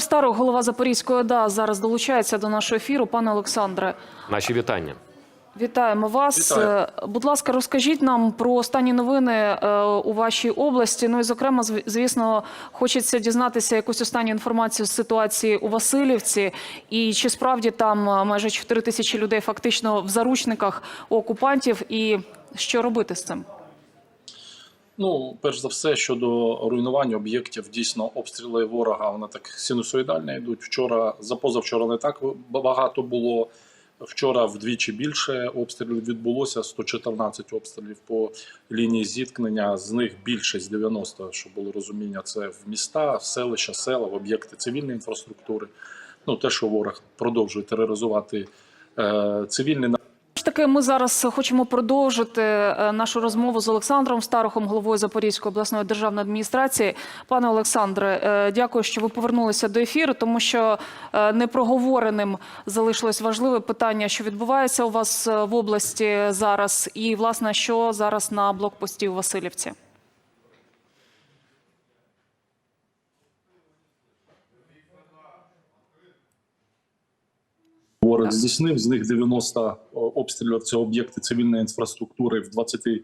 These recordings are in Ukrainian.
Старий голова Запорізької ОДА зараз долучається до нашого ефіру. Пане Олександре, Наші вітання. вітаємо вас. Вітаю. Е, Будь ласка, розкажіть нам про останні новини е, у вашій області. Ну і зокрема, зв- звісно, хочеться дізнатися якусь останню інформацію з ситуації у Васильівці. І чи справді там е, майже 4 тисячі людей фактично в заручниках у окупантів, і що робити з цим? Ну, перш за все, щодо руйнування об'єктів, дійсно обстріли ворога вони так синусоїдально йдуть. Вчора, за позавчора не так багато було. Вчора вдвічі більше обстрілів відбулося 114 обстрілів по лінії зіткнення. З них більшість 90, щоб було розуміння, це в міста, в селища, села, в об'єкти цивільної інфраструктури. Ну те, що ворог продовжує тероризувати е, цивільний Ж таки, ми зараз хочемо продовжити е, нашу розмову з Олександром Старохом, головою Запорізької обласної державної адміністрації. Пане Олександре, е, дякую, що ви повернулися до ефіру, тому що е, непроговореним залишилось важливе питання, що відбувається у вас в області зараз, і власне що зараз на блокпості у Васильівці. Ворог здійснив з них 90 обстрілів. Це об'єкти цивільної інфраструктури в 23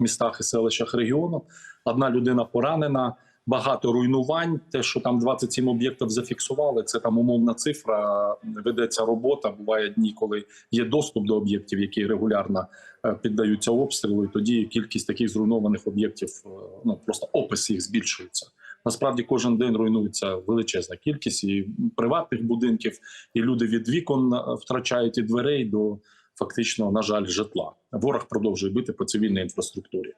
містах і селищах регіону. Одна людина поранена, багато руйнувань. Те, що там 27 об'єктів зафіксували, це там умовна цифра. Ведеться робота. Буває дні, коли є доступ до об'єктів, які регулярно е, піддаються обстрілу. І тоді кількість таких зруйнованих об'єктів, е, ну просто опис їх збільшується. Насправді кожен день руйнується величезна кількість і приватних будинків, і люди від вікон е, втрачають і дверей до фактично, на жаль, житла. Ворог продовжує бити по цивільній інфраструктурі.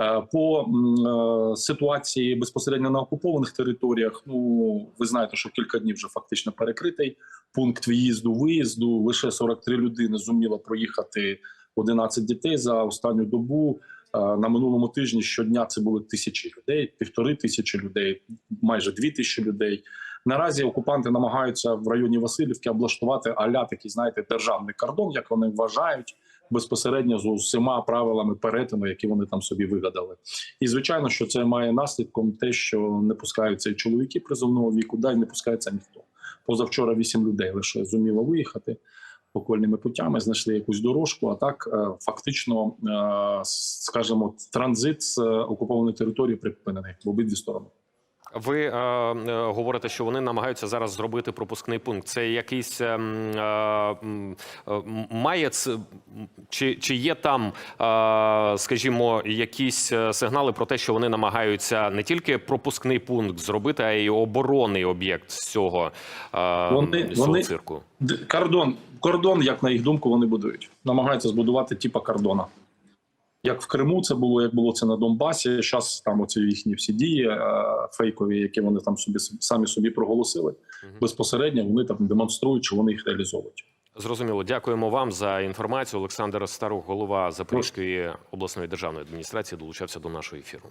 Е, По е, ситуації безпосередньо на окупованих територіях. Ну ви знаєте, що кілька днів вже фактично перекритий пункт в'їзду виїзду. Лише 43 людини зуміло проїхати 11 дітей за останню добу. Е, На минулому тижні щодня це були тисячі людей, півтори тисячі людей, майже дві тисячі людей. Наразі окупанти намагаються в районі Васильівки облаштувати аля такий, знаєте, державний кордон, як вони вважають, безпосередньо з усіма правилами перетину, які вони там собі вигадали. І звичайно, що це має наслідком те, що не пускаються і чоловіки призовного віку, да й не пускається ніхто. Позавчора вісім людей лише зуміло виїхати окольними путями, знайшли якусь дорожку. А так е, фактично, е, скажімо, транзит з е, окупованої території припинений в обидві сторони. Ви е, говорите, що вони намагаються зараз зробити пропускний пункт. Це якийсь е, е, має ц- чи, чи є там, е, скажімо, якісь сигнали про те, що вони намагаються не тільки пропускний пункт зробити, а й оборонний об'єкт з цього, е, Вони- з цього вони- цирку. Кордон, кордон, як на їх думку, вони будують. Намагаються збудувати типа кордона. Як в Криму це було, як було це на Донбасі. Зараз там оці їхні всі дії е, фейкові, які вони там собі самі собі проголосили. Безпосередньо вони там демонструють, що вони їх реалізовують. Зрозуміло, дякуємо вам за інформацію. Олександр Старух, голова Запорізької обласної державної адміністрації, долучався до нашого ефіру.